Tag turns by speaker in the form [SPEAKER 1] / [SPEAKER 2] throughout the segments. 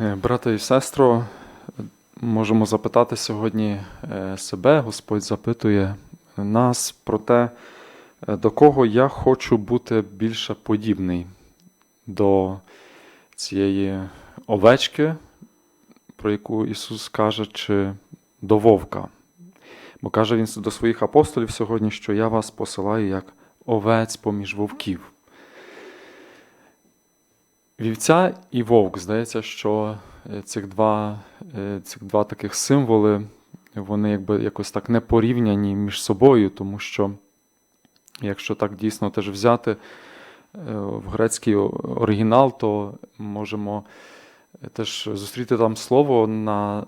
[SPEAKER 1] Е, Брате і сестро, можемо запитати сьогодні е, себе, Господь запитує нас про те, е, до кого я хочу бути більше подібний до цієї овечки, про яку Ісус каже, чи до вовка. Бо каже Він до своїх апостолів сьогодні, що я вас посилаю як овець поміж вовків. Вівця і вовк, здається, що е, цих два, е, цих два таких символи, вони якби якось так не порівняні між собою, тому що, якщо так дійсно теж взяти е, в грецький оригінал, то можемо теж зустріти там слово на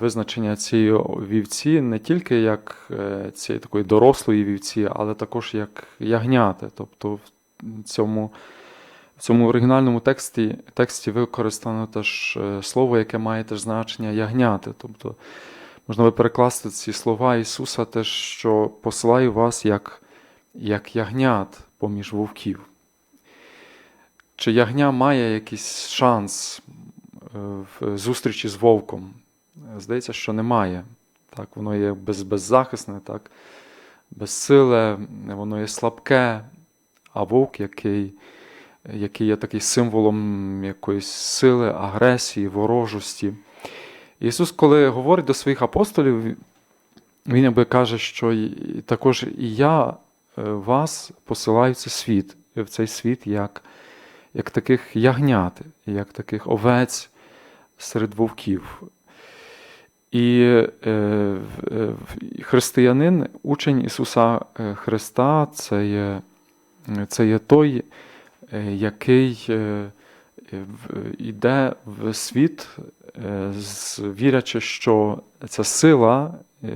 [SPEAKER 1] визначення цієї вівці не тільки як цієї такої дорослої вівці, але також як ягняти. Тобто в цьому. В цьому оригінальному тексті тексті використано теж е, слово, яке має теж значення ягняти. Тобто можна би перекласти ці слова Ісуса, теж, що посилаю вас як, як ягнят поміж вовків. Чи ягня має якийсь шанс е, в зустрічі з вовком? Здається, що немає. Так, Воно є без, беззахисне, так, безсиле, воно є слабке, а вовк, який який є такий символом якоїсь сили, агресії, ворожості. Ісус, коли говорить до своїх апостолів, Він якби каже, що також і я е, вас посилаю в цей світ, в цей світ як, як таких ягнят, як таких овець серед вовків. І е, е, християнин, учень Ісуса Христа, це є, це є той, який е, йде в світ, е, вірячи, що ця сила, е,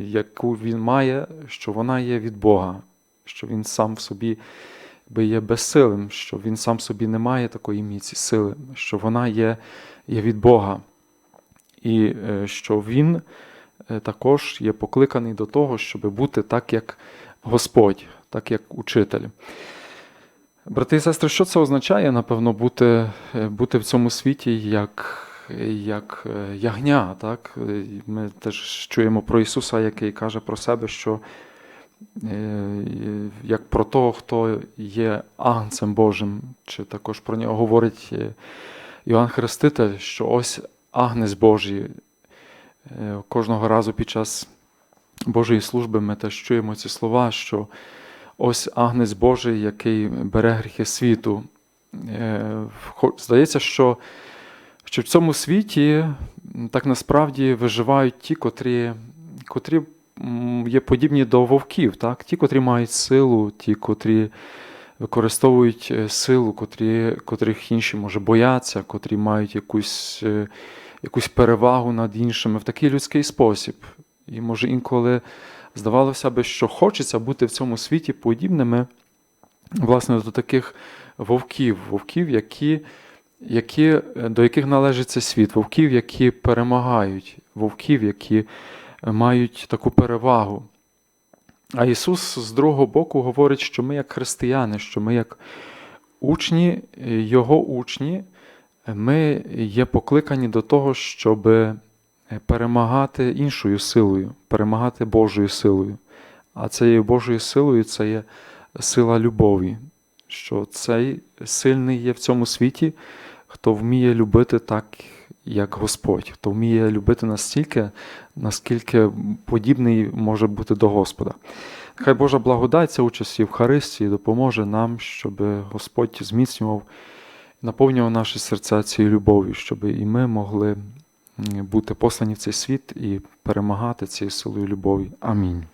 [SPEAKER 1] яку він має, що вона є від Бога, що він сам в собі би є безсилим, що він сам собі не має такої міці сили, що вона є, є від Бога. І е, що він е, також є покликаний до того, щоб бути так, як Господь, так як учитель. Брати і сестри, що це означає, напевно, бути, е, бути в цьому світі як, як е, ягня. Так? Е, Ми теж чуємо про Ісуса, який каже про себе, що як про того, хто є агнцем Божим, чи також про нього говорить Іоанн Хреститель, що ось агнець Божий. Кожного разу під час Божої служби ми теж чуємо ці слова, що ось агнець Божий, який бере гріхи світу. Е, Здається, що, що в цьому світі так насправді виживають ті, котрі, котрі є подібні до вовків, так? ті, котрі мають силу, ті, котрі використовують е, силу, котрі, котрих інші може бояться, котрі мають якусь, е, якусь перевагу над іншими в такий людський спосіб. І може інколи здавалося би, що хочеться бути в цьому світі подібними власне до таких вовків, вовків, які, які, до яких належить цей світ, вовків, які перемагають, вовків, які мають таку перевагу. А Ісус з другого боку говорить, що ми, як християни, що ми, як учні, Його учні, ми є покликані до того, щоб перемагати іншою силою, перемагати Божою силою. А цією Божою силою це є сила любові, що цей сильний є в цьому світі, хто вміє любити так, як Господь, хто вміє любити настільки, наскільки подібний може бути до Господа. Хай Божа благодать ця участь в Євхаристії допоможе нам, щоб Господь зміцнював, наповнював наші серця цією любов'ю, щоб і ми могли бути послані в цей світ і перемагати цією силою любові. Амінь.